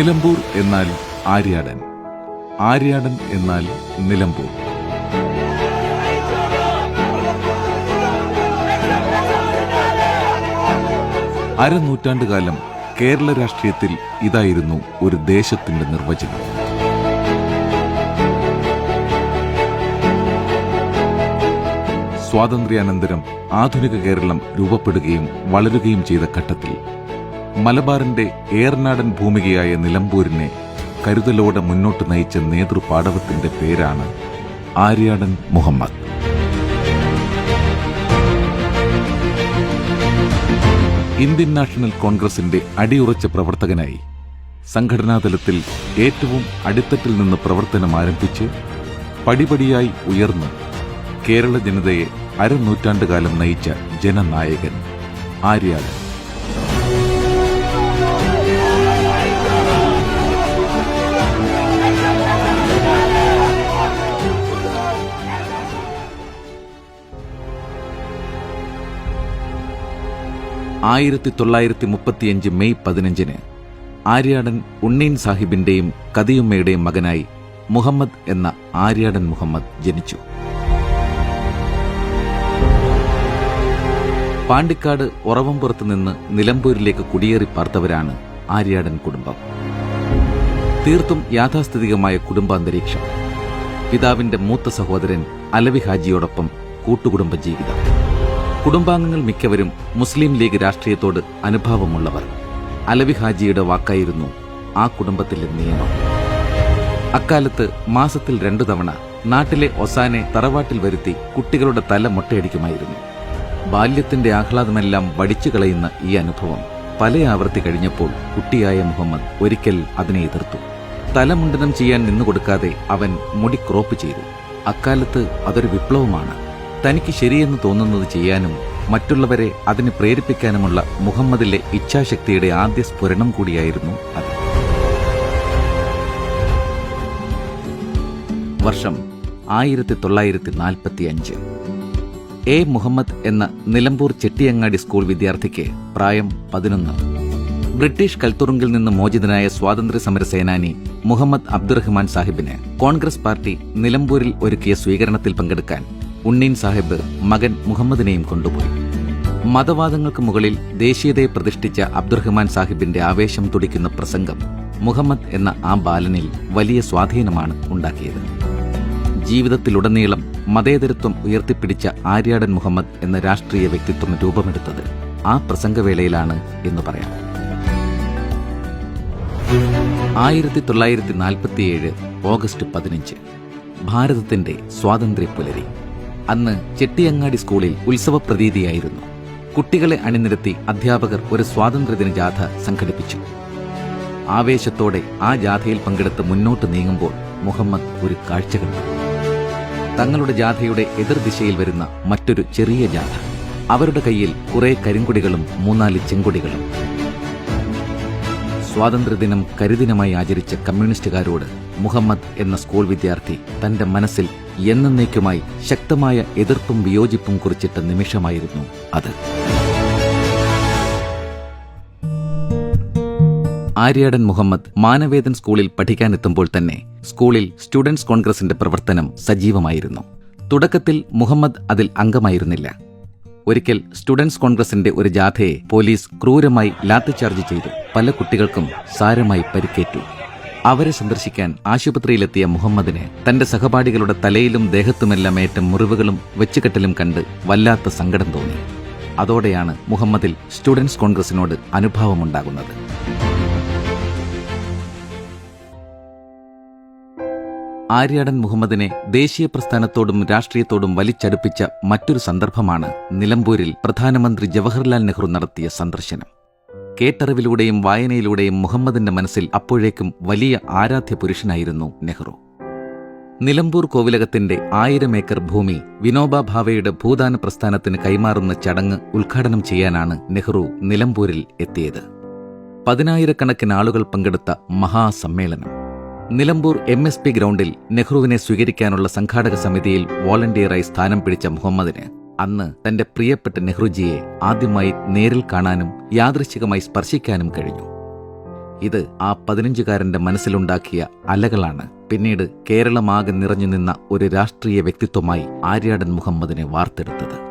നിലമ്പൂർ എന്നാൽ ആര്യാടൻ. ആര്യാടൻ എന്നാൽ നിലമ്പൂർ. അരനൂറ്റാണ്ടുകാലം കേരള രാഷ്ട്രീയത്തിൽ ഇതായിരുന്നു ഒരു ദേശത്തിന്റെ നിർവചനം. സ്വാതന്ത്ര്യാനന്തരം ആധുനിക കേരളം രൂപപ്പെടുകയും വളരുകയും ചെയ്ത ഘട്ടത്തിൽ മലബാറിന്റെ ഏർനാടൻ ഭൂമികയായ നിലമ്പൂരിനെ കരുതലോടെ മുന്നോട്ട് നയിച്ച നേതൃപാടവത്തിന്റെ പേരാണ് ആര്യാടൻ മുഹമ്മദ്. ഇന്ത്യൻ നാഷണൽ കോൺഗ്രസിന്റെ അടിയുറച്ച പ്രവർത്തകനായി സംഘടനാതലത്തിൽ ഏറ്റവും അടിത്തട്ടിൽ നിന്ന് പ്രവർത്തനം ആരംഭിച്ച് പടിപടിയായി ഉയർന്ന് കേരള ജനതയെ അരനൂറ്റാണ്ടുകാലം നയിച്ച ജനനായകൻ ആര്യാടൻ. ആയിരത്തി തൊള്ളായിരത്തി മുപ്പത്തിയഞ്ച് മെയ് പതിനഞ്ചിന് ആര്യാടൻ ഉണ്ണീൻ സാഹിബിന്റെയും കതിയുമ്മയുടെയും മകനായി മുഹമ്മദ് എന്ന ആര്യാടൻ മുഹമ്മദ് ജനിച്ചു. പാണ്ടിക്കാട് ഉറവംപുറത്ത് നിന്ന് നിലമ്പൂരിലേക്ക് കുടിയേറി പാർത്തവരാണ് ആര്യാടൻ കുടുംബം. തീർത്തും യാഥാസ്ഥിതികമായ കുടുംബാന്തരീക്ഷം. പിതാവിന്റെ മൂത്ത സഹോദരൻ അലവി ഹാജിയോടൊപ്പം കൂട്ടുകുടുംബ ജീവിതം കുടുംബാംഗങ്ങൾ മിക്കവരും മുസ്ലിം ലീഗ് രാഷ്ട്രീയത്തോട് അനുഭാവമുള്ളവർ. അലവി ഹാജിയുടെ വാക്കായിരുന്നു ആ കുടുംബത്തിലെ നിയമം. അക്കാലത്ത് മാസത്തിൽ രണ്ടു തവണ നാട്ടിലെ ഒസാനെ തറവാട്ടിൽ വരുത്തി കുട്ടികളുടെ തല മൊട്ടയടിക്കുമായിരുന്നു. ബാല്യത്തിന്റെ ആഹ്ലാദമെല്ലാം വടിച്ചു കളയുന്ന ഈ അനുഭവം പല ആവർത്തി കഴിഞ്ഞപ്പോൾ കുട്ടിയായ മുഹമ്മദ് ഒരിക്കൽ അതിനെ എതിർത്തു. തലമുണ്ടനം ചെയ്യാൻ നിന്നുകൊടുക്കാതെ അവൻ മുടി ക്രോപ്പ് ചെയ്തു. അക്കാലത്ത് അതൊരു വിപ്ലവമാണ്. തനിക്ക് ശരിയെന്ന് തോന്നുന്നത് ചെയ്യാനും മറ്റുള്ളവരെ അതിന് പ്രേരിപ്പിക്കാനുമുള്ള മുഹമ്മദിലെ ഇച്ഛാശക്തിയുടെ ആദ്യ സ്ഫുരണം കൂടിയായിരുന്നു അത്. വർഷം ആയിരത്തി തൊള്ളായിരത്തി നാൽപ്പത്തി അഞ്ച് എ മുഹമ്മദ് എന്ന നിലമ്പൂർ ചെട്ടിയങ്ങാടി സ്കൂൾ വിദ്യാർത്ഥിക്ക് പ്രായം പതിനൊന്ന്. ബ്രിട്ടീഷ് കൽത്തുറുങ്കിൽ നിന്ന് മോചിതനായ സ്വാതന്ത്ര്യ സമര സേനാനി മുഹമ്മദ് അബ്ദുറഹ്മാൻ സാഹിബിന് കോൺഗ്രസ് പാർട്ടി നിലമ്പൂരിൽ ഒരുക്കിയ സ്വീകരണത്തിൽ പങ്കെടുക്കാൻ ഉണ്ണീൻ സാഹിബ് മകൻ മുഹമ്മദിനെയും കൊണ്ടുപോയി. മതവാദങ്ങൾക്ക് മുകളിൽ ദേശീയതയെ പ്രതിഷ്ഠിച്ച അബ്ദുറഹ്മാൻ സാഹിബിന്റെ ആവേശം തുടിക്കുന്ന പ്രസംഗം മുഹമ്മദ് എന്ന ആ ബാലനിൽ വലിയ സ്വാധീനമാണ് ഉണ്ടാക്കിയത്. ജീവിതത്തിലുടനീളം മതേതരത്വം ഉയർത്തിപ്പിടിച്ച ആര്യാടൻ മുഹമ്മദ് എന്ന രാഷ്ട്രീയ വ്യക്തിത്വം രൂപമെടുത്തത് ആ പ്രസംഗവേളയിലാണ് എന്ന് പറയാം. ആയിരത്തി തൊള്ളായിരത്തി നാൽപ്പത്തിയേഴ് ഓഗസ്റ്റ് പതിനഞ്ച് ഭാരതത്തിന്റെ സ്വാതന്ത്ര്യ പുലരി അന്ന് ചെട്ടിയങ്ങാടി സ്കൂളിൽ ഉത്സവ പ്രതീതിയായിരുന്നു കുട്ടികളെ അണിനിരത്തി അധ്യാപകർ ഒരു സ്വാതന്ത്ര്യദിന ജാഥ സംഘടിപ്പിച്ചു. ആവേശത്തോടെ ആ ജാഥയിൽ പങ്കെടുത്ത് മുന്നോട്ട് നീങ്ങുമ്പോൾ മുഹമ്മദ് ഒരു കാഴ്ച കണ്ടു. തങ്ങളുടെ ജാഥയുടെ എതിർദിശയിൽ വരുന്ന മറ്റൊരു ചെറിയ ജാഥ. അവരുടെ കയ്യിൽ കുറെ കരിങ്കുടികളും മൂന്നാൽ ചെങ്കൊടികളും. സ്വാതന്ത്ര്യദിനം കരിദിനമായി ആചരിച്ച കമ്മ്യൂണിസ്റ്റുകാരോട് മുഹമ്മദ് എന്ന സ്കൂൾ വിദ്യാർത്ഥി തന്റെ മനസ്സിൽ എന്നേക്കുമായി ശക്തമായ എതിർപ്പും വിയോജിപ്പും കുറിച്ചിട്ട നിമിഷമായിരുന്നു അത്. ആര്യാടൻ മുഹമ്മദ് മാനവേദൻ സ്കൂളിൽ പഠിക്കാനെത്തുമ്പോൾ തന്നെ സ്കൂളിൽ സ്റ്റുഡൻസ് കോൺഗ്രസിന്റെ പ്രവർത്തനം സജീവമായിരുന്നു. തുടക്കത്തിൽ മുഹമ്മദ് അതിൽ അംഗമായിരുന്നില്ല. ഒരിക്കൽ സ്റ്റുഡൻസ് കോൺഗ്രസിന്റെ ഒരു ജാഥയെ പോലീസ് ക്രൂരമായി ലാത്തിചാർജ് ചെയ്തു. പല കുട്ടികൾക്കും സാരമായി പരിക്കേറ്റു. അവരെ സന്ദർശിക്കാൻ ആശുപത്രിയിലെത്തിയ മുഹമ്മദിനെ തന്റെ സഹപാഠികളുടെ തലയിലും ദേഹത്തുമെല്ലാം ഏറ്റ മുറിവുകളും വെച്ചുകെട്ടലും കണ്ട് വല്ലാത്ത സങ്കടം തോന്നി. അതോടെയാണ് മുഹമ്മദിൽ സ്റ്റുഡൻസ് കോൺഗ്രസിനോട് അനുഭാവമുണ്ടാകുന്നത്. ആര്യാടൻ മുഹമ്മദിനെ ദേശീയ പ്രസ്ഥാനത്തോടും രാഷ്ട്രീയത്തോടും വലിച്ചടുപ്പിച്ച മറ്റൊരു സന്ദർഭമാണ് നിലമ്പൂരിൽ പ്രധാനമന്ത്രി ജവഹർലാൽ നെഹ്റു നടത്തിയ സന്ദർശനം. കേട്ടറിവിലൂടെയും വായനയിലൂടെയും മുഹമ്മദിന്റെ മനസ്സിൽ അപ്പോഴേക്കും വലിയ ആരാധ്യ പുരുഷനായിരുന്നു നെഹ്റു. നിലമ്പൂർ കോവിലകത്തിന്റെ ആയിരം ഏക്കർ ഭൂമി വിനോബ ഭാവയുടെ ഭൂദാന പ്രസ്ഥാനത്തിന് കൈമാറുന്ന ചടങ്ങ് ഉദ്ഘാടനം ചെയ്യാനാണ് നെഹ്റു നിലമ്പൂരിൽ എത്തിയത്. പതിനായിരക്കണക്കിന് ആളുകൾ പങ്കെടുത്ത മഹാസമ്മേളനം. നിലമ്പൂർ എം എസ് പി ഗ്രൗണ്ടിൽ നെഹ്റുവിനെ സ്വീകരിക്കാനുള്ള സംഘാടക സമിതിയിൽ വോളണ്ടിയറായി സ്ഥാനം പിടിച്ച മുഹമ്മദിന് അന്ന് തന്റെ പ്രിയപ്പെട്ട നെഹ്റുജിയെ ആദ്യമായി നേരിൽ കാണാനും യാദൃശികമായി സ്പർശിക്കാനും കഴിഞ്ഞു. ഇത് ആ പതിനഞ്ചുകാരന്റെ മനസ്സിലുണ്ടാക്കിയ അലകളാണ്. പിന്നീട് കേരളമാകെ നിറഞ്ഞു നിന്ന ഒരു രാഷ്ട്രീയ വ്യക്തിത്വമായി ആര്യാടൻ മുഹമ്മദിനെ വാർത്തെടുത്തത്.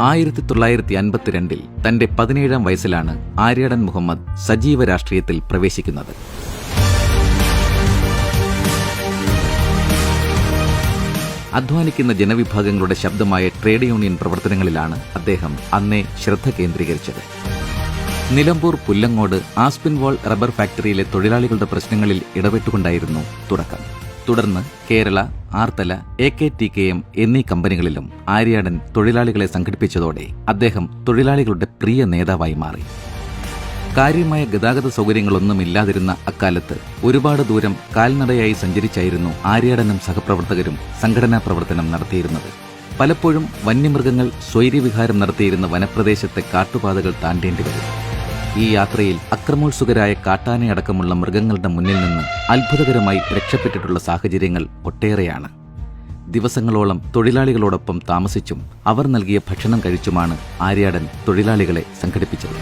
ആയിരത്തി തൊള്ളായിരത്തി അൻപത്തിരണ്ടിൽ തന്റെ പതിനേഴാം വയസ്സിലാണ് ആര്യാടൻ മുഹമ്മദ് സജീവ രാഷ്ട്രീയത്തിൽ പ്രവേശിക്കുന്നത്. അധ്വാനിക്കുന്ന ജനവിഭാഗങ്ങളുടെ ശബ്ദമായ ട്രേഡ് യൂണിയൻ പ്രവർത്തനങ്ങളിലാണ് അദ്ദേഹം അന്നേ ശ്രദ്ധ കേന്ദ്രീകരിച്ചത്. നിലമ്പൂർ പുല്ലങ്ങോട് ആസ്പിൻവാൾ റബ്ബർ ഫാക്ടറിയിലെ തൊഴിലാളികളുടെ പ്രശ്നങ്ങളിൽ ഇടപെട്ടുകൊണ്ടായിരുന്നു തുടക്കം. തുടർന്ന് Kerala Arthala A K T K M എന്നീ കമ്പനികളിലും ആര്യാടൻ തൊഴിലാളികളെ സംഘടിപ്പിച്ചതോടെ അദ്ദേഹം തൊഴിലാളികളുടെ പ്രിയ നേതാവായി മാറി. കാര്യമായ ഗതാഗത സൗകര്യങ്ങളൊന്നുമില്ലാതിരുന്ന അക്കാലത്ത് ഒരുപാട് ദൂരം കാൽനടയായി സഞ്ചരിച്ചായിരുന്നു ആര്യാടനും സഹപ്രവർത്തകരും സംഘടനാ പ്രവർത്തനം നടത്തിയിരുന്നത്. പലപ്പോഴും വന്യമൃഗങ്ങൾ സ്വൈര്യവിഹാരം നടത്തിയിരുന്ന വനപ്രദേശത്തെ കാട്ടുപാതകൾ താണ്ടേണ്ടി വരും. ഈ യാത്രയിൽ അക്രമോത്സുകരായ കാട്ടാനയടക്കമുള്ള മൃഗങ്ങളുടെ മുന്നിൽ നിന്ന് അത്ഭുതകരമായി രക്ഷപ്പെട്ടിട്ടുള്ള സാഹചര്യങ്ങൾ ഒട്ടേറെയാണ്. ദിവസങ്ങളോളം തൊഴിലാളികളോടൊപ്പം താമസിച്ചും അവർ നൽകിയ ഭക്ഷണം കഴിച്ചുമാണ് ആര്യാടൻ തൊഴിലാളികളെ സംഘടിപ്പിച്ചത്.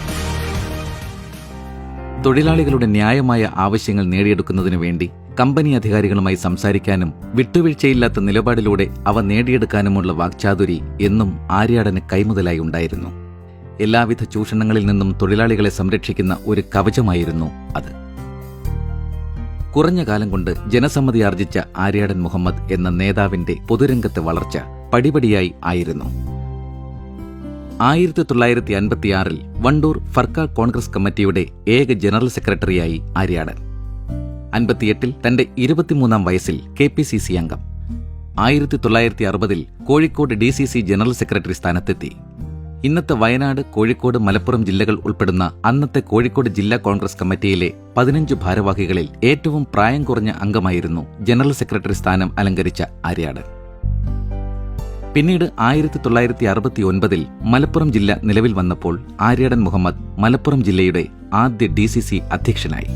തൊഴിലാളികളുടെ ന്യായമായ ആവശ്യങ്ങൾ നേടിയെടുക്കുന്നതിനു വേണ്ടി കമ്പനി അധികാരികളുമായി സംസാരിക്കാനും വിട്ടുവീഴ്ചയില്ലാത്ത നിലപാടിലൂടെ അവ നേടിയെടുക്കാനുമുള്ള വാക്ചാതുരി എന്നും ആര്യാടന് കൈമുതലായി ഉണ്ടായിരുന്നു. എല്ലാവിധ ചൂഷണങ്ങളിൽ നിന്നും തൊഴിലാളികളെ സംരക്ഷിക്കുന്ന ഒരു കവചമായിരുന്നു അത്. കുറഞ്ഞ കാലം കൊണ്ട് ജനസമ്മതി ആർജിച്ച ആര്യാടൻ മുഹമ്മദ് എന്ന നേതാവിന്റെ പൊതുരംഗത്തെ വളർച്ച പടിപടിയായി ആയിരുന്നു. ആയിരത്തി തൊള്ളായിരത്തി അൻപത്തിയാറിൽ വണ്ടൂർ ഫർക്ക കോൺഗ്രസ് കമ്മിറ്റിയുടെ ഏക ജനറൽ സെക്രട്ടറിയായി ആര്യാടൻ. അൻപത്തിയെട്ടിൽ തന്റെ ഇരുപത്തിമൂന്നാം വയസ്സിൽ കെ പി സി സി അംഗം. ആയിരത്തി തൊള്ളായിരത്തി അറുപതിൽ Kozhikode D C C general secretary സ്ഥാനത്തെത്തി. ഇന്നത്തെ വയനാട് കോഴിക്കോട് മലപ്പുറം ജില്ലകൾ ഉൾപ്പെടുന്ന അന്നത്തെ കോഴിക്കോട് ജില്ലാ കോൺഗ്രസ് കമ്മിറ്റിയിലെ പതിനഞ്ച് ഭാരവാഹികളിൽ ഏറ്റവും പ്രായം കുറഞ്ഞ അംഗമായിരുന്നു ജനറൽ സെക്രട്ടറി സ്ഥാനം അലങ്കരിച്ച ആര്യാടൻ പിന്നീട് ആയിരത്തി തൊള്ളായിരത്തി അറുപത്തി ഒൻപതിൽ മലപ്പുറം ജില്ല നിലവിൽ വന്നപ്പോൾ ആര്യാടൻ മുഹമ്മദ് മലപ്പുറം ജില്ലയുടെ ആദ്യ ഡി സി സി അധ്യക്ഷനായി.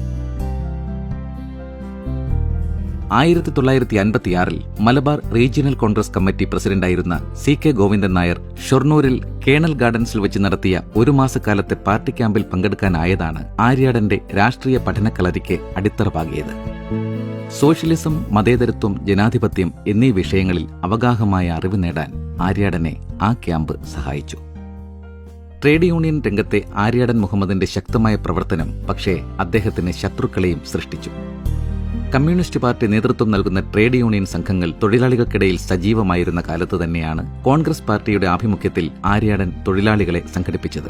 ആയിരത്തി തൊള്ളായിരത്തി അൻപത്തിയാറിൽ മലബാർ റീജിയണൽ കോൺഗ്രസ് കമ്മിറ്റി പ്രസിഡന്റായിരുന്ന സി കെ ഗോവിന്ദൻ നായർ ഷൊർണൂരിൽ കേണൽ ഗാർഡൻസിൽ വെച്ച് നടത്തിയ ഒരു മാസക്കാലത്തെ പാർട്ടി ക്യാമ്പിൽ പങ്കെടുക്കാനായതാണ് ആര്യാടന്റെ രാഷ്ട്രീയ പഠനക്കളരിക്ക് അടിത്തറ പാകിയത് സോഷ്യലിസം മതേതരത്വം ജനാധിപത്യം എന്നീ വിഷയങ്ങളിൽ അവഗാഹമായ അറിവ് നേടാൻ ആര്യാടനെ ആ ക്യാമ്പ് സഹായിച്ചു. ട്രേഡ് യൂണിയൻ രംഗത്തെ ആര്യാടൻ മുഹമ്മദിന്റെ ശക്തമായ പ്രവർത്തനം പക്ഷേ അദ്ദേഹത്തിന് ശത്രുക്കളെയും സൃഷ്ടിച്ചു. കമ്മ്യൂണിസ്റ്റ് പാർട്ടി നേതൃത്വം നൽകുന്ന ട്രേഡ് യൂണിയൻ സംഘങ്ങൾ തൊഴിലാളികൾക്കിടയിൽ സജീവമായിരുന്ന കാലത്ത് തന്നെയാണ് കോൺഗ്രസ് പാർട്ടിയുടെ ആഭിമുഖ്യത്തിൽ ആര്യാടൻ തൊഴിലാളികളെ സംഘടിപ്പിച്ചത്.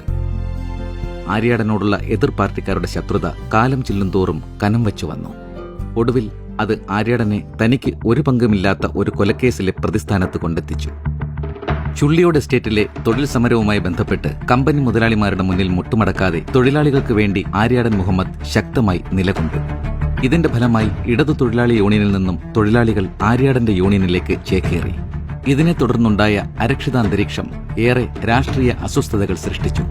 ആര്യാടനോടുള്ള എതിർ പാർട്ടിക്കാരുടെ ശത്രുത കാലം ചെല്ലുംതോറും കനം വച്ചു വന്നു. ഒടുവിൽ അത് ആര്യാടനെ തനിക്ക് ഒരു പങ്കുമില്ലാത്ത ഒരു കൊലക്കേസിലെ പ്രതിസ്ഥാനത്ത് കൊണ്ടെത്തിച്ചു. ചുള്ളിയോട് എസ്റ്റേറ്റിലെ തൊഴിൽ സമരവുമായി ബന്ധപ്പെട്ട് കമ്പനി മുതലാളിമാരുടെ മുന്നിൽ മുട്ടുമടക്കാതെ തൊഴിലാളികൾക്ക് വേണ്ടി ആര്യാടൻ മുഹമ്മദ് ശക്തമായി നിലകൊണ്ടു. ഇതിന്റെ ഫലമായി ഇടതു തൊഴിലാളി യൂണിയനിൽ നിന്നും തൊഴിലാളികൾ ആര്യാടന്റെ യൂണിയനിലേക്ക് ചേക്കേറി. ഇതിനെ തുടർന്നുണ്ടായ അരക്ഷിതാന്തരീക്ഷം ഏറെ രാഷ്ട്രീയ അസ്വസ്ഥതകൾ സൃഷ്ടിച്ചു.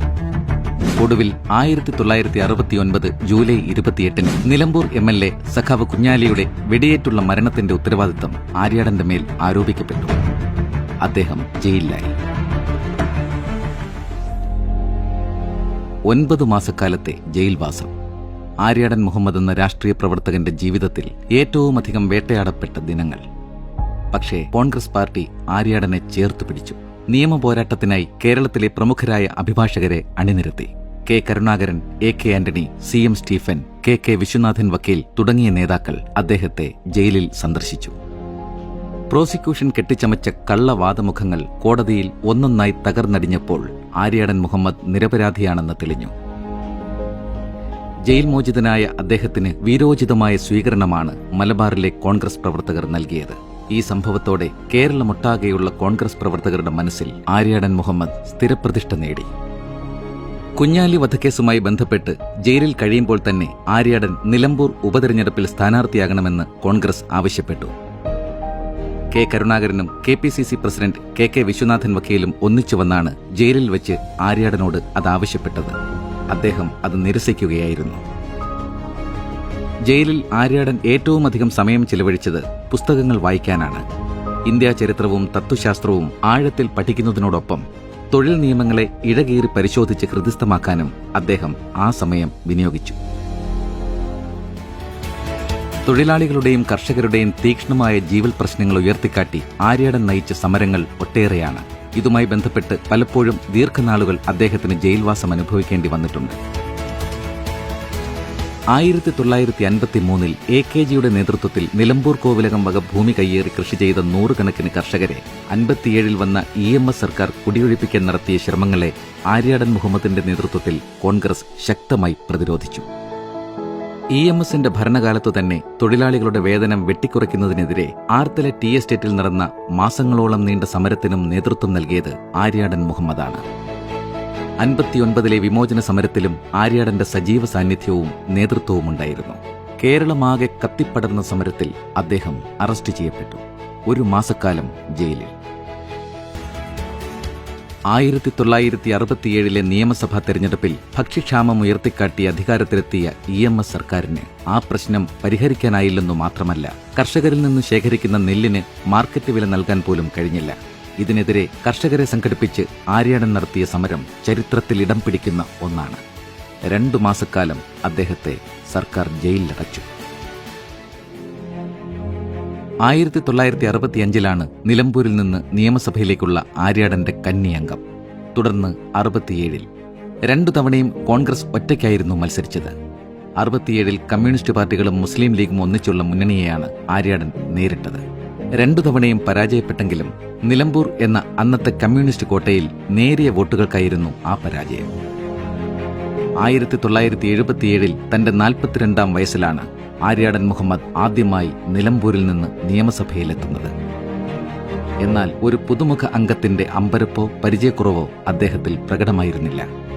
ഒടുവിൽ ആയിരത്തി തൊള്ളായിരത്തി അറുപത്തിയൊൻപത് ജൂലൈ ഇരുപത്തിയെട്ടിന് നിലമ്പൂർ എം എൽ എ സഖാവ് കുഞ്ഞാലിയുടെ വെടിയേറ്റുള്ള മരണത്തിന്റെ ഉത്തരവാദിത്തം ആര്യാടന്റെ മേൽ ആരോപിക്കപ്പെട്ടു. അദ്ദേഹം ജയിലിലായി. ഒൻപത് മാസക്കാലത്തെ ജയിൽവാസം. ആര്യാടൻ മുഹമ്മദ് എന്ന രാഷ്ട്രീയ പ്രവർത്തകന്റെ ജീവിതത്തിൽ ഏറ്റവുമധികം വേട്ടയാടപ്പെട്ട ദിനങ്ങൾ. പക്ഷേ കോൺഗ്രസ് പാർട്ടി ആര്യാടനെ ചേർത്ത് പിടിച്ചു. നിയമ പോരാട്ടത്തിനായി കേരളത്തിലെ പ്രമുഖരായ അഭിഭാഷകരെ അണിനിരത്തി. K Karunakaran A K Antony C M Stephen K K Viswanathan വക്കീൽ തുടങ്ങിയ നേതാക്കൾ അദ്ദേഹത്തെ ജയിലിൽ സന്ദർശിച്ചു. പ്രോസിക്യൂഷൻ കെട്ടിച്ചമച്ച കള്ളവാദമുഖങ്ങൾ കോടതിയിൽ ഒന്നൊന്നായി തകർന്നടിഞ്ഞപ്പോൾ ആര്യാടൻ മുഹമ്മദ് നിരപരാധിയാണെന്ന് തെളിഞ്ഞു. ജയിൽ മോചിതനായ അദ്ദേഹത്തിന് വീരോചിതമായ സ്വീകരണമാണ് മലബാറിലെ കോൺഗ്രസ് പ്രവർത്തകർ നൽകിയത്. ഈ സംഭവത്തോടെ കേരളമൊട്ടാകെയുള്ള കോൺഗ്രസ് പ്രവർത്തകരുടെ മനസ്സിൽ ആര്യാടൻ മുഹമ്മദ് സ്ഥിരപ്രതിഷ്ഠ നേടി. കുഞ്ഞാലി വധക്കേസുമായി ബന്ധപ്പെട്ട് ജയിലിൽ കഴിയുമ്പോൾ തന്നെ ആര്യാടൻ നിലമ്പൂർ ഉപതെരഞ്ഞെടുപ്പിൽ സ്ഥാനാർത്ഥിയാകണമെന്ന് കോൺഗ്രസ് ആവശ്യപ്പെട്ടു. K കരുണാകരനും K P C C president K K Viswanathan വക്കീലും ഒന്നിച്ചു വന്നാണ് ജയിലിൽ വെച്ച് ആര്യാടനോട് അത് ആവശ്യപ്പെട്ടത്. അദ്ദേഹം അത് നിരസിക്കുകയായിരുന്നു. ജയിലിൽ ആര്യാടൻ ഏറ്റവുമധികം സമയം ചിലവഴിച്ചത് പുസ്തകങ്ങൾ വായിക്കാനാണ്. ഇന്ത്യാ ചരിത്രവും തത്വശാസ്ത്രവും ആഴത്തിൽ പഠിക്കുന്നതിനോടൊപ്പം തൊഴിൽ നിയമങ്ങളെ ഇഴകീറി പരിശോധിച്ച് ഹൃദിസ്ഥമാക്കാനും അദ്ദേഹം ആ സമയം വിനിയോഗിച്ചു. തൊഴിലാളികളുടെയും കർഷകരുടെയും തീക്ഷ്ണമായ ജീവൽ പ്രശ്നങ്ങൾ ഉയർത്തിക്കാട്ടി ആര്യാടൻ നയിച്ച സമരങ്ങൾ ഒട്ടേറെയാണ്. ഇതുമായി ബന്ധപ്പെട്ട് പലപ്പോഴും ദീർഘനാളുകൾ അദ്ദേഹത്തിന് ജയിൽവാസം അനുഭവിക്കേണ്ടി വന്നിട്ടുണ്ട്. ആയിരത്തി തൊള്ളായിരത്തി അൻപത്തി മൂന്നിൽ എ കെ ജിയുടെ നേതൃത്വത്തിൽ നിലമ്പൂർ കോവിലകം വക ഭൂമി കയ്യേറി കൃഷി ചെയ്ത നൂറുകണക്കിന് കർഷകരെ അൻപത്തിയേഴിൽ വന്ന ഇ എം എസ് സർക്കാർ കുടിയൊഴിപ്പിക്കാൻ നടത്തിയ ശ്രമങ്ങളെ ആര്യാടൻ മുഹമ്മദിന്റെ നേതൃത്വത്തിൽ കോൺഗ്രസ് ശക്തമായി പ്രതിരോധിച്ചു. ഇ എം എസിന്റെ ഭരണകാലത്തു തന്നെ തൊഴിലാളികളുടെ വേതനം വെട്ടിക്കുറയ്ക്കുന്നതിനെതിരെ ആർത്തല ടി എസ്റ്റേറ്റിൽ നടന്ന മാസങ്ങളോളം നീണ്ട സമരത്തിനും നേതൃത്വം നൽകിയത് ആര്യാടൻ മുഹമ്മദാണ്. അൻപത്തിയൊൻപതിലെ വിമോചന സമരത്തിലും ആര്യാടന്റെ സജീവ സാന്നിധ്യവും നേതൃത്വവും ഉണ്ടായിരുന്നു. കേരളമാകെ കത്തിപ്പടർന്ന സമരത്തിൽ അദ്ദേഹം അറസ്റ്റ് ചെയ്യപ്പെട്ടു. ഒരു മാസക്കാലം ജയിലിൽ. ആയിരത്തി തൊള്ളായിരത്തി അറുപത്തിയേഴിലെ നിയമസഭാ തെരഞ്ഞെടുപ്പിൽ ഭക്ഷ്യക്ഷാമം ഉയർത്തിക്കാട്ടി അധികാരത്തിലെത്തിയ ഇ എം എസ് സർക്കാരിന് ആ പ്രശ്നം പരിഹരിക്കാനായില്ലെന്നു മാത്രമല്ല കർഷകരിൽ നിന്ന് ശേഖരിക്കുന്ന നെല്ലിന് മാർക്കറ്റ് വില നൽകാൻ പോലും കഴിഞ്ഞില്ല. ഇതിനെതിരെ കർഷകരെ സംഘടിപ്പിച്ച് ആര്യാടൻ നടത്തിയ സമരം ചരിത്രത്തിൽ ഇടം പിടിക്കുന്ന ഒന്നാണ്. രണ്ടു മാസക്കാലം അദ്ദേഹത്തെ സർക്കാർ ജയിലിലടച്ചു. ആയിരത്തി തൊള്ളായിരത്തി അറുപത്തിയഞ്ചിലാണ് നിലമ്പൂരിൽ നിന്ന് നിയമസഭയിലേക്കുള്ള ആര്യാടന്റെ കന്നിയംഗം. തുടർന്ന് അറുപത്തിയേഴിൽ രണ്ടു തവണയും കോൺഗ്രസ് ഒറ്റയ്ക്കായിരുന്നു മത്സരിച്ചത്. അറുപത്തിയേഴിൽ കമ്മ്യൂണിസ്റ്റ് പാർട്ടികളും മുസ്ലിം ലീഗും ഒന്നിച്ചുള്ള മുന്നണിയെയാണ് ആര്യാടൻ നേരിട്ടത്. രണ്ടു തവണയും പരാജയപ്പെട്ടെങ്കിലും നിലമ്പൂർ എന്ന അന്നത്തെ കമ്മ്യൂണിസ്റ്റ് കോട്ടയിൽ നേരിയ വോട്ടുകൾക്കായിരുന്നു ആ പരാജയം. ആയിരത്തി തൊള്ളായിരത്തി എഴുപത്തിയേഴിൽ തന്റെ നാൽപ്പത്തിരണ്ടാം വയസ്സിലാണ് ആര്യാടൻ മുഹമ്മദ് ആദ്യമായി നിലമ്പൂരിൽ നിന്ന് നിയമസഭയിലെത്തുന്നത്. എന്നാൽ ഒരു പുതുമുഖ അംഗത്തിന്റെ അമ്പരപ്പോ പരിചയക്കുറവോ അദ്ദേഹത്തിൽ പ്രകടമായിരുന്നില്ല.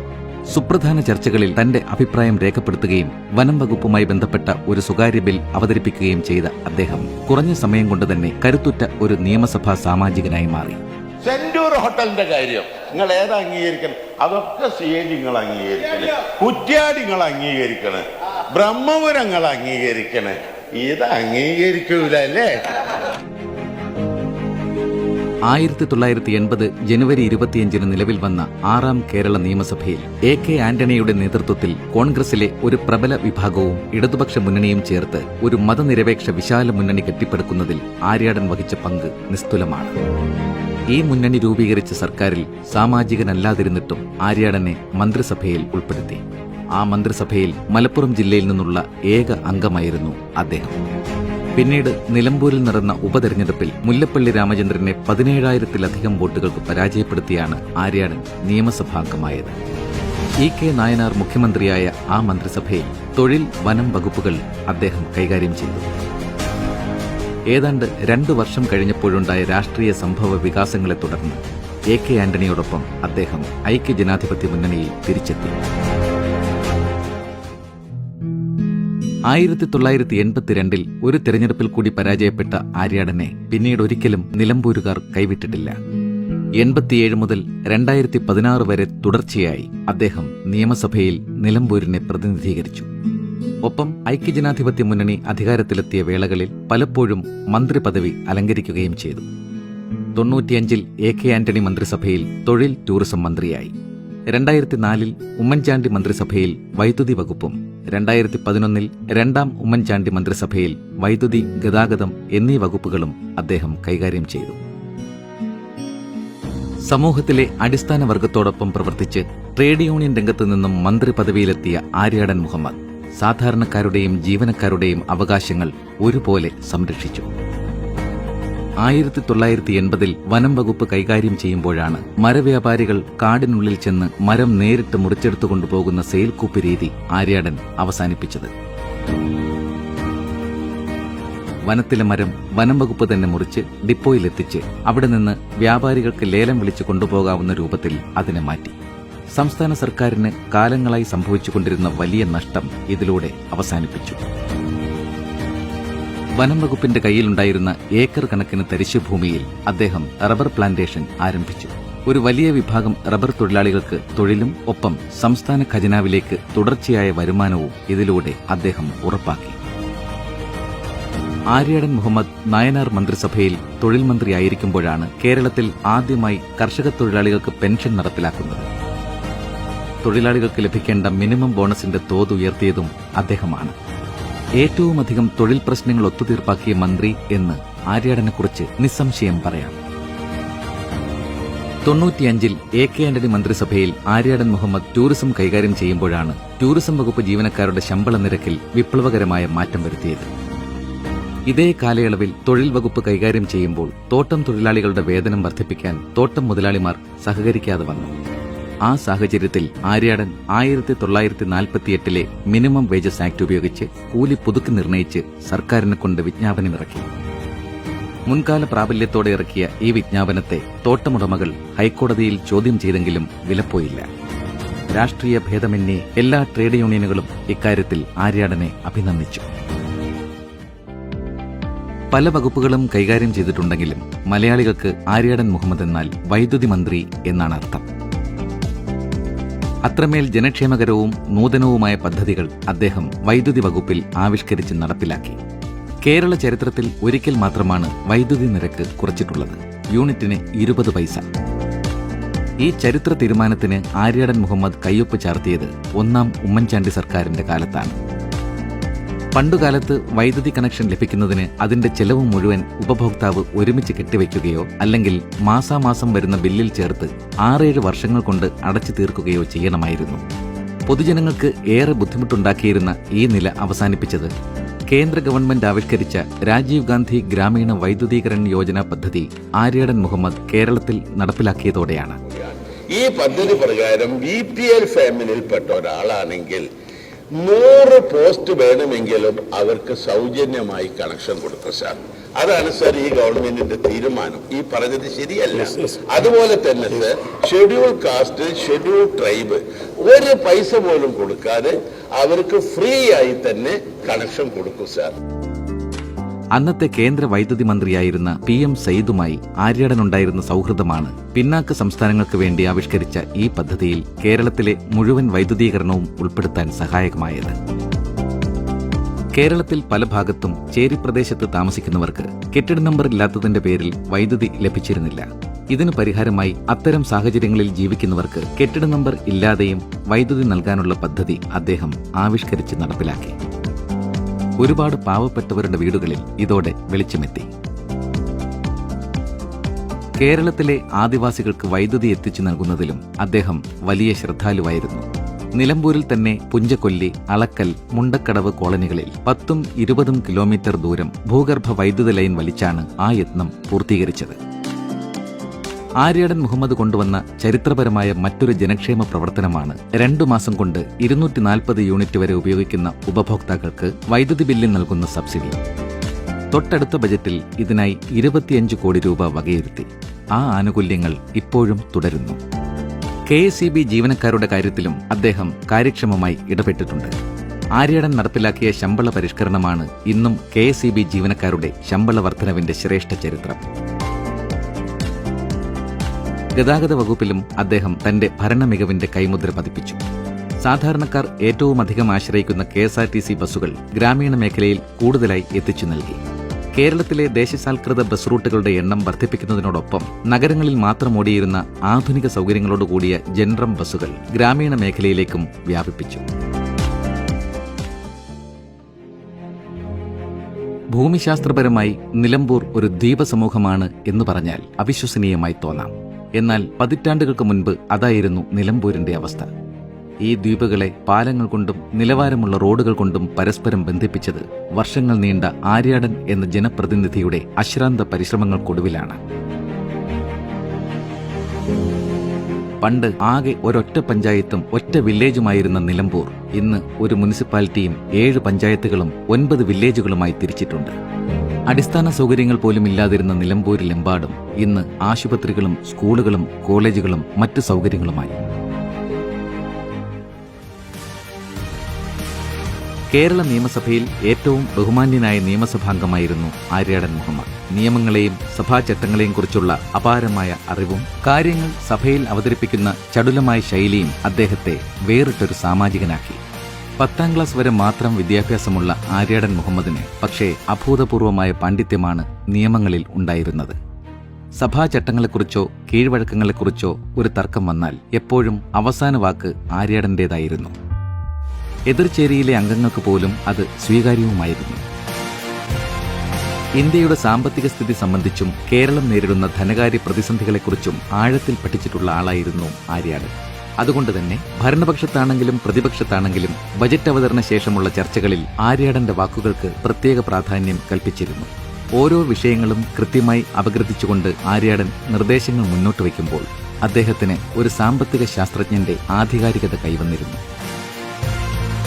സുപ്രധാന ചർച്ചകളിൽ തന്റെ അഭിപ്രായം രേഖപ്പെടുത്തുകയും വനം വകുപ്പുമായി ബന്ധപ്പെട്ട ഒരു സ്വകാര്യ ബിൽ അവതരിപ്പിക്കുകയും ചെയ്ത അദ്ദേഹം കുറഞ്ഞ സമയം കൊണ്ട് തന്നെ കരുത്തുറ്റ ഒരു നിയമസഭാ സാമാജികനായി മാറി. സെന്റൂർ ഹോട്ടലിന്റെ കാര്യം നിങ്ങൾ ഏതാ അംഗീകരിക്കണം? അതൊക്കെ സി നിങ്ങൾ അംഗീകരിക്കണം. കുറ്റ്യാടി നിങ്ങൾ അംഗീകരിക്കണേ. ബ്രഹ്മപുരം നിങ്ങൾ അംഗീകരിക്കണേ. ഇത് അംഗീകരിക്കൂല അല്ലേ? ആയിരത്തി തൊള്ളായിരത്തി എൺപത് ജനുവരി ഇരുപത്തിയഞ്ചിന് നിലവിൽ വന്ന ആറാം കേരള നിയമസഭയിൽ എ കെ ആന്റണിയുടെ നേതൃത്വത്തിൽ കോൺഗ്രസിലെ ഒരു പ്രബല വിഭാഗവും ഇടതുപക്ഷ മുന്നണിയും ചേർത്ത് ഒരു മതനിരപേക്ഷ വിശാല മുന്നണി കെട്ടിപ്പടുക്കുന്നതിൽ ആര്യാടൻ വഹിച്ച പങ്ക് നിസ്തുലമാണ്. ഈ മുന്നണി രൂപീകരിച്ച സർക്കാരിൽ സാമാജികനല്ലാതിരുന്നിട്ടും ആര്യാടനെ മന്ത്രിസഭയിൽ ഉൾപ്പെടുത്തി. ആ മന്ത്രിസഭയിൽ മലപ്പുറം ജില്ലയിൽ നിന്നുള്ള ഏക അംഗമായിരുന്നു അദ്ദേഹം. പിന്നീട് നിലമ്പൂരിൽ നടന്ന ഉപതെരഞ്ഞെടുപ്പിൽ മുല്ലപ്പള്ളി രാമചന്ദ്രനെ പതിനേഴായിരത്തിലധികം വോട്ടുകൾക്ക് പരാജയപ്പെടുത്തിയാണ് ആര്യാടൻ നിയമസഭാംഗമായത്. ഇ കെ നായനാർ മുഖ്യമന്ത്രിയായ ആ മന്ത്രിസഭയിൽ തൊഴിൽ വനം വകുപ്പുകൾ അദ്ദേഹം കൈകാര്യം ചെയ്തു. ഏതാണ്ട് രണ്ടു വർഷം കഴിഞ്ഞപ്പോഴുണ്ടായ രാഷ്ട്രീയ സംഭവ വികാസങ്ങളെ തുടർന്ന് എ കെ ആന്റണിയോടൊപ്പം അദ്ദേഹം ഐക്യജനാധിപത്യ മുന്നണിയിൽ തിരിച്ചെത്തി. ആയിരത്തി തൊള്ളായിരത്തി എൺപത്തിരണ്ടിൽ ഒരു തെരഞ്ഞെടുപ്പിൽ കൂടി പരാജയപ്പെട്ട ആര്യാടനെ പിന്നീട് ഒരിക്കലും നിലമ്പൂരുകാർ കൈവിട്ടിട്ടില്ല. എൺപത്തിയേഴ് മുതൽ രണ്ടായിരത്തി പതിനാറ് വരെ തുടർച്ചയായി അദ്ദേഹം നിയമസഭയിൽ നിലമ്പൂരിനെ പ്രതിനിധീകരിച്ചു. ഒപ്പം ഐക്യജനാധിപത്യ മുന്നണി അധികാരത്തിലെത്തിയ വേളകളിൽ പലപ്പോഴും മന്ത്രിപദവി അലങ്കരിക്കുകയും ചെയ്തു. തൊണ്ണൂറ്റിയഞ്ചിൽ എ കെ ആന്റണി മന്ത്രിസഭയിൽ തൊഴിൽ ടൂറിസം മന്ത്രിയായി. രണ്ടായിരത്തി നാലിൽ ഉമ്മൻചാണ്ടി മന്ത്രിസഭയിൽ വൈദ്യുതി വകുപ്പും രണ്ടായിരത്തി പതിനൊന്നിൽ രണ്ടാം ഉമ്മൻചാണ്ടി മന്ത്രിസഭയിൽ വൈദ്യുതി ഗതാഗതം എന്നീ വകുപ്പുകളും അദ്ദേഹം കൈകാര്യം ചെയ്തു. സമൂഹത്തിലെ അടിസ്ഥാന വർഗത്തോടൊപ്പം പ്രവർത്തിച്ച് ട്രേഡ് യൂണിയൻ രംഗത്ത് നിന്നും മന്ത്രി പദവിയിലെത്തിയ ആര്യാടൻ മുഹമ്മദ് സാധാരണക്കാരുടെയും ജീവനക്കാരുടെയും അവകാശങ്ങൾ ഒരുപോലെ സംരക്ഷിച്ചു. ആയിരത്തി തൊള്ളായിരത്തി എൺപതിൽ വനം വകുപ്പ് കൈകാര്യം ചെയ്യുമ്പോഴാണ് മരവ്യാപാരികൾ കാടിനുള്ളിൽ ചെന്ന് മരം നേരിട്ട് മുറിച്ചെടുത്തു കൊണ്ടുപോകുന്ന സെയിൽക്കൂപ്പ് രീതി ആര്യാടൻ അവസാനിപ്പിച്ചത്. വനത്തിലെ മരം വനം വകുപ്പ് തന്നെ മുറിച്ച് ഡിപ്പോയിലെത്തിച്ച് അവിടെ നിന്ന് വ്യാപാരികൾക്ക് ലേലം വിളിച്ചു കൊണ്ടുപോകാവുന്ന രൂപത്തിൽ അതിനെ മാറ്റി. സംസ്ഥാന സർക്കാരിന് കാലങ്ങളായി സംഭവിച്ചുകൊണ്ടിരുന്ന വലിയ നഷ്ടം ഇതിലൂടെ അവസാനിപ്പിച്ചു. വനം വകുപ്പിന്റെ കയ്യിലുണ്ടായിരുന്ന ഏക്കർ കണക്കിന് തരിശുഭൂമിയിൽ അദ്ദേഹം റബ്ബർ പ്ലാന്റേഷൻ ആരംഭിച്ചു. ഒരു വലിയ വിഭാഗം റബ്ബർ തൊഴിലാളികൾക്ക് തൊഴിലും ഒപ്പം സംസ്ഥാന ഖജനാവിലേക്ക് തുടർച്ചയായ വരുമാനവും ഇതിലൂടെ അദ്ദേഹം ഉറപ്പാക്കി. ആര്യാടൻ മുഹമ്മദ് നായനാർ മന്ത്രിസഭയിൽ തൊഴിൽ മന്ത്രിയായിരിക്കുമ്പോഴാണ് കേരളത്തിൽ ആദ്യമായി കർഷക തൊഴിലാളികൾക്ക് പെൻഷൻ നടപ്പിലാക്കുന്നത്. തൊഴിലാളികൾക്ക് ലഭിക്കേണ്ട മിനിമം ബോണസിന്റെ തോത് ഉയർത്തിയതും അദ്ദേഹമാണ്. ഏറ്റവുമധികം തൊഴിൽ പ്രശ്നങ്ങൾ ഒത്തുതീർപ്പാക്കിയ മന്ത്രി എന്ന് ആര്യാടനെക്കുറിച്ച് നിസ്സംശയം പറയാം. തൊണ്ണൂറ്റിയഞ്ചിൽ എ കെ ആന്റണി മന്ത്രിസഭയിൽ ആര്യാടൻ മുഹമ്മദ് ടൂറിസം കൈകാര്യം ചെയ്യുമ്പോഴാണ് ടൂറിസം വകുപ്പ് ജീവനക്കാരുടെ ശമ്പള നിരക്കിൽ വിപ്ലവകരമായ മാറ്റം വരുത്തിയത്. ഇതേ കാലയളവിൽ തൊഴിൽ വകുപ്പ് കൈകാര്യം ചെയ്യുമ്പോൾ തോട്ടം തൊഴിലാളികളുടെ വേതനം വർദ്ധിപ്പിക്കാൻ തോട്ടം മുതലാളിമാർ സഹകരിക്കാതെ വന്നു. ആ സാഹചര്യത്തിൽ ആര്യാടൻ ആയിരത്തി തൊള്ളായിരത്തി നാൽപ്പത്തിയെട്ടിലെ മിനിമം വേജസ് ആക്ട് ഉപയോഗിച്ച് കൂലി പുതുക്കി നിർണയിച്ച് സർക്കാരിനെ കൊണ്ട് വിജ്ഞാപനമിറക്കി. മുൻകാല പ്രാബല്യത്തോടെ ഇറക്കിയ ഈ വിജ്ഞാപനത്തെ തോട്ടമുടമകൾ ഹൈക്കോടതിയിൽ ചോദ്യം ചെയ്തെങ്കിലും വിലപ്പോയില്ല. രാഷ്ട്രീയ ഭേദമന്യേ എല്ലാ ട്രേഡ് യൂണിയനുകളും ഇക്കാര്യത്തിൽ ആര്യാടനെ അഭിനന്ദിച്ചു. പല വകുപ്പുകളും കൈകാര്യം ചെയ്തിട്ടുണ്ടെങ്കിലും മലയാളികൾക്ക് ആര്യാടൻ മുഹമ്മദ് എന്നാൽ വൈദ്യുതി മന്ത്രി എന്നാണ് അർത്ഥം അത്രമേൽ ജനക്ഷേമകരവും നൂതനവുമായ പദ്ധതികൾ അദ്ദേഹം വൈദ്യുതി വകുപ്പിൽ ആവിഷ്കരിച്ച് നടപ്പിലാക്കി. കേരള ചരിത്രത്തിൽ ഒരിക്കൽ മാത്രമാണ് വൈദ്യുതി നിരക്ക് കുറച്ചിട്ടുള്ളത്. യൂണിറ്റിന് ഇരുപത് പൈസ. ഈ ചരിത്ര തീരുമാനത്തിന് ആര്യാടൻ മുഹമ്മദ് കയ്യൊപ്പ് ചാർത്തിയത് ഒന്നാം ഉമ്മൻചാണ്ടി സർക്കാരിന്റെ കാലത്താണ്. പണ്ടുകാലത്ത് വൈദ്യുതി കണക്ഷൻ ലഭിക്കുന്നതിന് അതിന്റെ ചെലവ് മുഴുവൻ ഉപഭോക്താവ് ഒരുമിച്ച് കെട്ടിവെക്കുകയോ അല്ലെങ്കിൽ മാസാമാസം വരുന്ന ബില്ലിൽ ചേർത്ത് ആറേഴ് വർഷങ്ങൾ കൊണ്ട് അടച്ചു തീർക്കുകയോ ചെയ്യണമായിരുന്നു. പൊതുജനങ്ങൾക്ക് ഏറെ ബുദ്ധിമുട്ടുണ്ടാക്കിയിരുന്ന ഈ നില അവസാനിപ്പിച്ചത്. കേന്ദ്ര ഗവൺമെന്റ് ആവിഷ്കരിച്ച രാജീവ് ഗാന്ധി ഗ്രാമീണ വൈദ്യുതീകരൺ യോജന പദ്ധതി ആര്യാടൻ മുഹമ്മദ് കേരളത്തിൽ നടപ്പിലാക്കിയതോടെയാണ്. ഈ പദ്ധതി പ്രകാരം ബി പി എൽ ഒരാളാണെങ്കിൽ നൂറ് പോസ്റ്റ് വേണമെങ്കിലും അവർക്ക് സൗജന്യമായി കണക്ഷൻ കൊടുത്ത സാർ അതാണ് സാർ ഈ ഗവൺമെന്റിന്റെ തീരുമാനം. ഈ പറഞ്ഞത് ശരിയല്ല. അതുപോലെ തന്നെ sir schedule caste schedule tribe ഒരു പൈസ പോലും കൊടുക്കാതെ അവർക്ക് ഫ്രീ ആയി തന്നെ കണക്ഷൻ കൊടുക്കും സാർ അന്നത്തെ കേന്ദ്ര വൈദ്യുതി മന്ത്രിയായിരുന്ന പി എം സയ്യിദുമായി ആര്യടനുണ്ടായിരുന്ന സൗഹൃദമാണ് പിന്നാക്ക സംസ്ഥാനങ്ങൾക്ക് വേണ്ടി ആവിഷ്കരിച്ച ഈ പദ്ധതിയിൽ കേരളത്തിലെ മുഴുവൻ വൈദ്യുതീകരണവും ഉൾപ്പെടുത്താൻ സഹായകമായത്. കേരളത്തിൽ പല ഭാഗത്തും ചേരി പ്രദേശത്ത് താമസിക്കുന്നവർക്ക് കെട്ടിട നമ്പർ ഇല്ലാത്തതിന്റെ പേരിൽ വൈദ്യുതി ലഭിച്ചിരുന്നില്ല. ഇതിന് പരിഹാരമായി അത്തരം സാഹചര്യങ്ങളിൽ ജീവിക്കുന്നവർക്ക് കെട്ടിട നമ്പർ ഇല്ലാതെയും വൈദ്യുതി നൽകാനുള്ള പദ്ധതി അദ്ദേഹം ആവിഷ്കരിച്ച് നടപ്പിലാക്കി. ഒരുപാട് പാവപ്പെട്ടവരുടെ വീടുകളിൽ ഇതോടെ വെളിച്ചമെത്തി. കേരളത്തിലെ ആദിവാസികൾക്ക് വൈദ്യുതി എത്തിച്ചു നൽകുന്നതിലും അദ്ദേഹം വലിയ ശ്രദ്ധാലുവായിരുന്നു. നിലമ്പൂരിൽ തന്നെ പുഞ്ചക്കൊല്ലി അളക്കൽ മുണ്ടക്കടവ് കോളനികളിൽ പത്തും ഇരുപതും കിലോമീറ്റർ ദൂരം ഭൂഗർഭ വൈദ്യുത ലൈൻ വലിച്ചാണ് ആ യത്നം പൂർത്തീകരിച്ചത്. ആര്യാടൻ മുഹമ്മദ് കൊണ്ടുവന്ന ചരിത്രപരമായ മറ്റൊരു ജനക്ഷേമ പ്രവർത്തനമാണ് രണ്ടു മാസം കൊണ്ട് ഇരുന്നൂറ്റി നാൽപ്പത് യൂണിറ്റ് വരെ ഉപയോഗിക്കുന്ന ഉപഭോക്താക്കൾക്ക് വൈദ്യുതി ബില്ലിൽ നൽകുന്ന സബ്സിഡി. തൊട്ടടുത്ത ബജറ്റിൽ ഇതിനായി ഇരുപത്തിയഞ്ച് കോടി രൂപ വകയിരുത്തി. ആ ആനുകൂല്യങ്ങൾ ഇപ്പോഴും തുടരുന്നു. കെ എസ് ഇ ബി ജീവനക്കാരുടെ കാര്യത്തിലും അദ്ദേഹം കാര്യക്ഷമമായി ഇടപെട്ടിട്ടുണ്ട്. ആര്യാടൻ നടപ്പിലാക്കിയ ശമ്പള പരിഷ്കരണമാണ് ഇന്നും കെ എസ് ഇ ബി ജീവനക്കാരുടെ ശമ്പള വർധനവിന്റെ ശ്രേഷ്ഠ ചരിത്രം. ഗതാഗത വകുപ്പിലും അദ്ദേഹം തന്റെ ഭരണ മികവിന്റെ കൈമുദ്ര പതിപ്പിച്ചു. സാധാരണക്കാർ ഏറ്റവും അധികം ആശ്രയിക്കുന്ന K S R T C ബസ്സുകൾ ഗ്രാമീണ മേഖലയിൽ കൂടുതലായി എത്തിച്ചു നൽകി. കേരളത്തിലെ ദേശസാൽകൃത ബസ് റൂട്ടുകളുടെ എണ്ണം വർദ്ധിപ്പിക്കുന്നതിനോടൊപ്പം നഗരങ്ങളിൽ മാത്രം ഓടിയിരുന്ന ആധുനിക സൗകര്യങ്ങളോടുകൂടിയ ജനറം ബസ്സുകൾ ഗ്രാമീണ മേഖലയിലേക്കും വ്യാപിപ്പിച്ചു. ഭൂമിശാസ്ത്രപരമായി നിലമ്പൂർ ഒരു ദ്വീപസമൂഹമാണ് എന്ന് പറഞ്ഞാൽ അവിശ്വസനീയമായി തോന്നാം. എന്നാൽ പതിറ്റാണ്ടുകൾക്ക് മുൻപ് അതായിരുന്നു നിലമ്പൂരിന്റെ അവസ്ഥ. ഈ ദ്വീപുകളെ പാലങ്ങൾ കൊണ്ടും നിലവാരമുള്ള റോഡുകൾ കൊണ്ടും പരസ്പരം ബന്ധിപ്പിച്ചത് വർഷങ്ങൾ നീണ്ട ആര്യാടൻ എന്ന ജനപ്രതിനിധിയുടെ അശ്രാന്ത പരിശ്രമങ്ങൾക്കൊടുവിലാണ്. പണ്ട് ആകെ ഒരൊറ്റ പഞ്ചായത്തും ഒറ്റ വില്ലേജുമായിരുന്ന നിലമ്പൂർ. ഇന്ന് ഒരു മുനിസിപ്പാലിറ്റിയും ഏഴ് പഞ്ചായത്തുകളും ഒൻപത് വില്ലേജുകളുമായി തിരിച്ചിട്ടുണ്ട്. അടിസ്ഥാന സൗകര്യങ്ങൾ പോലും ഇല്ലാതിരുന്ന നിലമ്പൂരിലെമ്പാടും ഇന്ന് ആശുപത്രികളും സ്കൂളുകളും കോളേജുകളും മറ്റു സൗകര്യങ്ങളുമായി. കേരള നിയമസഭയിൽ ഏറ്റവും ബഹുമാന്യനായ നിയമസഭാംഗമായിരുന്നു ആര്യാടൻ മുഹമ്മദ്. നിയമങ്ങളെയും സഭാചട്ടങ്ങളെയും കുറിച്ചുള്ള അപാരമായ അറിവും കാര്യങ്ങൾ സഭയിൽ അവതരിപ്പിക്കുന്ന ചടുലമായ ശൈലിയും അദ്ദേഹത്തെ വേറിട്ടൊരു സാമാജികനാക്കി. പത്താം ക്ലാസ് വരെ മാത്രം വിദ്യാഭ്യാസമുള്ള ആര്യാടൻ മുഹമ്മദിന് പക്ഷേ അഭൂതപൂർവമായ പാണ്ഡിത്യമാണ് നിയമങ്ങളിൽ ഉണ്ടായിരുന്നത്. സഭാചട്ടങ്ങളെക്കുറിച്ചോ കീഴ്വഴക്കങ്ങളെക്കുറിച്ചോ ഒരു തർക്കം വന്നാൽ എപ്പോഴും അവസാന വാക്ക് ആര്യാടന്റേതായിരുന്നു എതിർചേരിയിലെ അംഗങ്ങൾക്ക് പോലും അത് സ്വീകാര്യവുമായിരുന്നു. ഇന്ത്യയുടെ സാമ്പത്തിക സ്ഥിതി സംബന്ധിച്ചും കേരളം നേരിടുന്ന ധനകാര്യ പ്രതിസന്ധികളെക്കുറിച്ചും ആഴത്തിൽ പഠിച്ചിട്ടുള്ള ആളായിരുന്നു ആര്യാടൻ അതുകൊണ്ട് തന്നെ ഭരണപക്ഷത്താണെങ്കിലും പ്രതിപക്ഷത്താണെങ്കിലും ബജറ്റ് അവതരണ ശേഷമുള്ള ചർച്ചകളിൽ ആര്യാടന്റെ വാക്കുകൾക്ക് പ്രത്യേക പ്രാധാന്യം കൽപ്പിച്ചിരുന്നു. ഓരോ വിഷയങ്ങളും കൃത്യമായി അപഗ്രഥിച്ചുകൊണ്ട് ആര്യാടൻ നിർദ്ദേശങ്ങൾ മുന്നോട്ട് വയ്ക്കുമ്പോൾ അദ്ദേഹത്തിന് ഒരു സാമ്പത്തിക ശാസ്ത്രജ്ഞന്റെ ആധികാരികത കൈവന്നിരുന്നു.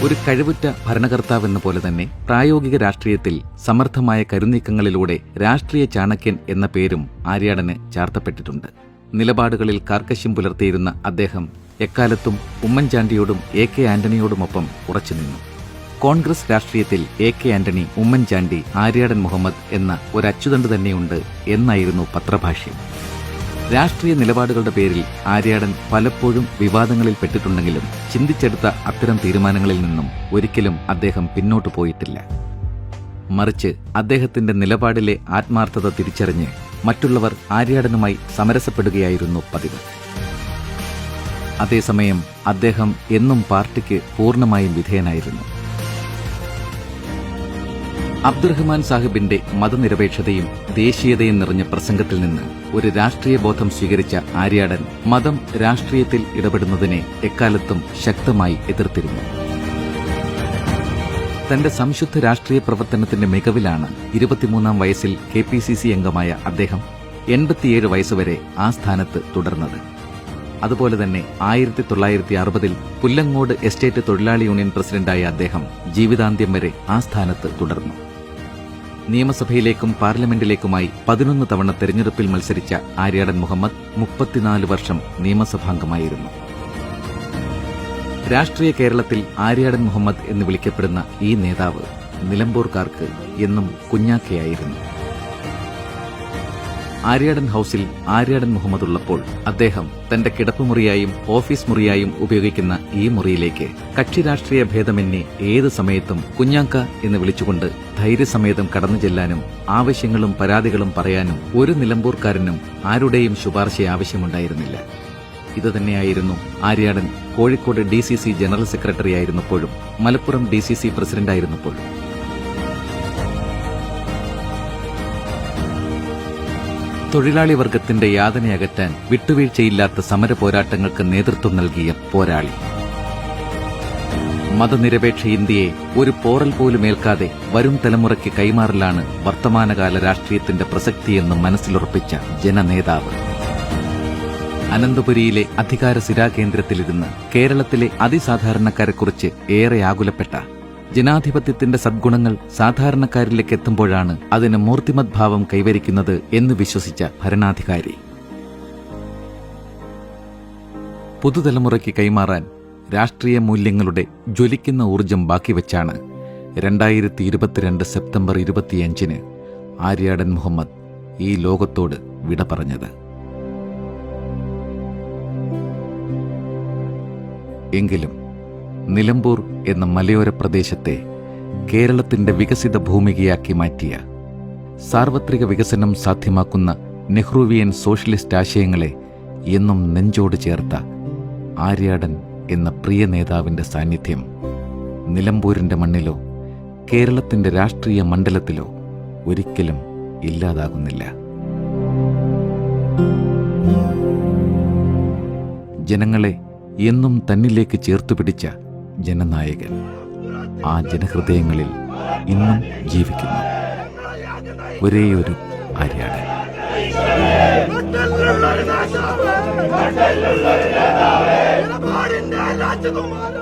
ഒരു കഴിവുറ്റ ഭരണകർത്താവെന്ന പോലെ തന്നെ പ്രായോഗിക രാഷ്ട്രീയത്തിൽ സമർത്ഥമായ കരുനീക്കങ്ങളിലൂടെ രാഷ്ട്രീയ ചാണക്യൻ എന്ന പേരും ആര്യാടന് ചാർത്തപ്പെട്ടിട്ടുണ്ട്. നിലപാടുകളിൽ കാർക്കശ്യം പുലർത്തിയിരുന്ന അദ്ദേഹം എക്കാലത്തും ഉമ്മൻചാണ്ടിയോടും എ കെ ആന്റണിയോടുമൊപ്പം ഉറച്ചുനിന്നു കോൺഗ്രസ് രാഷ്ട്രീയത്തിൽ എ കെ ആന്റണി ഉമ്മൻചാണ്ടി ആര്യാടൻ മുഹമ്മദ് എന്ന ഒരു അച്ചുതണ്ട് തന്നെയുണ്ട് എന്നായിരുന്നു പത്രഭാഷ്യം. രാഷ്ട്രീയ നിലപാടുകളുടെ പേരിൽ ആര്യാടൻ പലപ്പോഴും വിവാദങ്ങളിൽ പെട്ടിട്ടുണ്ടെങ്കിലും ചിന്തിച്ചെടുത്ത അത്തരം തീരുമാനങ്ങളിൽ നിന്നും ഒരിക്കലും അദ്ദേഹം പിന്നോട്ടു പോയിട്ടില്ല. മറിച്ച് അദ്ദേഹത്തിന്റെ നിലപാടിലെ ആത്മാർത്ഥത തിരിച്ചറിഞ്ഞ് മറ്റുള്ളവർ ആര്യാടനുമായി സമരസപ്പെടുകയായിരുന്നു പതിവ്. അതേസമയം അദ്ദേഹം എന്നും പാർട്ടിക്ക് പൂർണമായും വിധേയനായിരുന്നു. അബ്ദുറഹ്മാൻ സാഹിബിന്റെ മതനിരപേക്ഷതയും ദേശീയതയും നിറഞ്ഞ പ്രസംഗത്തിൽ നിന്ന് ഒരു രാഷ്ട്രീയ ബോധം സ്വീകരിച്ച ആര്യാടൻ മതം രാഷ്ട്രീയത്തിൽ ഇടപെടുന്നതിനെ എക്കാലത്തും ശക്തമായി എതിർത്തിരുന്നു. തന്റെ സംശുദ്ധ രാഷ്ട്രീയ പ്രവർത്തനത്തിന്റെ മികവിലാണ് ഇരുപത്തിമൂന്നാം വയസ്സിൽ കെ പി സി സി അംഗമായ അദ്ദേഹം എൺപത്തിയേഴ് വയസ്സുവരെ ആ സ്ഥാനത്ത് തുടർന്നത്. അതുപോലെ തന്നെ ആയിരത്തി തൊള്ളായിരത്തി അറുപതിൽ പുല്ലങ്ങോട് എസ്റ്റേറ്റ് തൊഴിലാളി യൂണിയൻ പ്രസിഡന്റായ അദ്ദേഹം ജീവിതാന്ത്യം വരെ ആ സ്ഥാനത്ത് തുടർന്നു. നിയമസഭയിലേക്കും പാർലമെന്റിലേക്കുമായി പതിനൊന്ന് തവണ തെരഞ്ഞെടുപ്പിൽ മത്സരിച്ച ആര്യാടൻ മുഹമ്മദ് മുപ്പത്തിനാല് വർഷം നിയമസഭാംഗമായിരുന്നു. രാഷ്ട്രീയ കേരളത്തിൽ ആര്യാടൻ മുഹമ്മദ് എന്ന് വിളിക്കപ്പെടുന്ന ഈ നേതാവ് നിലമ്പൂർക്കാർക്ക് എന്നും കുഞ്ഞാക്കയായിരുന്നു. ആര്യാടൻ ഹൌസിൽ ആര്യാടൻ മുഹമ്മദ് ഉള്ളപ്പോൾ അദ്ദേഹം തന്റെ കിടപ്പുമുറിയായും ഓഫീസ് മുറിയായും ഉപയോഗിക്കുന്ന ഈ മുറിയിലേക്ക് കക്ഷി രാഷ്ട്രീയ ഭേദമന്യേ ഏത് സമയത്തും കുഞ്ഞാക്ക എന്ന് വിളിച്ചുകൊണ്ട് ധൈര്യസമേതം കടന്നു ചെല്ലാനും ആവശ്യങ്ങളും പരാതികളും പറയാനും ഒരു നിലമ്പൂർക്കാരനും ആരുടെയും ശുപാർശ ആവശ്യമുണ്ടായിരുന്നില്ല. ഇതുതന്നെയായിരുന്നു Aryadan Kozhikode D C C general secretary ആയിരുന്നപ്പോഴും Malappuram D C C പ്രസിഡന്റായിരുന്നപ്പോഴും. തൊഴിലാളി വർഗത്തിന്റെ യാതനയകറ്റാൻ വിട്ടുവീഴ്ചയില്ലാത്ത സമര പോരാട്ടങ്ങൾക്ക് നേതൃത്വം നൽകിയ പോരാളി. മതനിരപേക്ഷ ഇന്ത്യയെ ഒരു പോറൽ പോലും ഏൽക്കാതെ വരും തലമുറയ്ക്ക് കൈമാറലാണ് വർത്തമാനകാല രാഷ്ട്രീയത്തിന്റെ പ്രസക്തിയെന്ന് മനസ്സിലുറപ്പിച്ച ജനനേതാവ്. അനന്തപുരിയിലെ അധികാര സിരാകേന്ദ്രത്തിലിരുന്ന് കേരളത്തിലെ അതിസാധാരണക്കാരെക്കുറിച്ച് ഏറെ ആകുലപ്പെട്ട ജനാധിപത്യത്തിന്റെ സദ്ഗുണങ്ങൾ സാധാരണക്കാരിലേക്ക് എത്തുമ്പോഴാണ് അതിന് മൂർത്തിമത് ഭാവം കൈവരിക്കുന്നത് എന്ന് വിശ്വസിച്ച ഭരണാധികാരി. പുതുതലമുറയ്ക്ക് കൈമാറാൻ രാഷ്ട്രീയ മൂല്യങ്ങളുടെ ജ്വലിക്കുന്ന ഊർജം ബാക്കിവെച്ചാണ് രണ്ടായിരത്തി ഇരുപത്തിരണ്ട് സെപ്റ്റംബർ ഇരുപത്തിയഞ്ചിന് ആര്യാടൻ മുഹമ്മദ് ഈ ലോകത്തോട് വിട പറഞ്ഞത്. എങ്കിലും നിലമ്പൂർ എന്ന മലയോര പ്രദേശത്തെ കേരളത്തിന്റെ വികസിത ഭൂമികയാക്കി മാറ്റിയ സാർവത്രിക വികസനം സാധ്യമാക്കുന്ന നെഹ്റുവിയൻ സോഷ്യലിസ്റ്റ് ആശയങ്ങളെ എന്നും നെഞ്ചോട് ചേർത്ത ആര്യാടൻ എന്ന പ്രിയ നേതാവിന്റെ സാന്നിധ്യം നിലമ്പൂരിന്റെ മണ്ണിലോ കേരളത്തിന്റെ രാഷ്ട്രീയ മണ്ഡലത്തിലോ ഒരിക്കലും ഇല്ലാതാകുന്നില്ല. ജനങ്ങളെ എന്നും തന്നിലേക്ക് ചേർത്തുപിടിച്ച ജനനായകൻ ആ ജനഹൃദയങ്ങളിൽ ഇന്നും ജീവിക്കുന്നു. ഒരേയൊരു ആര്യാടൻ രാജകുമാര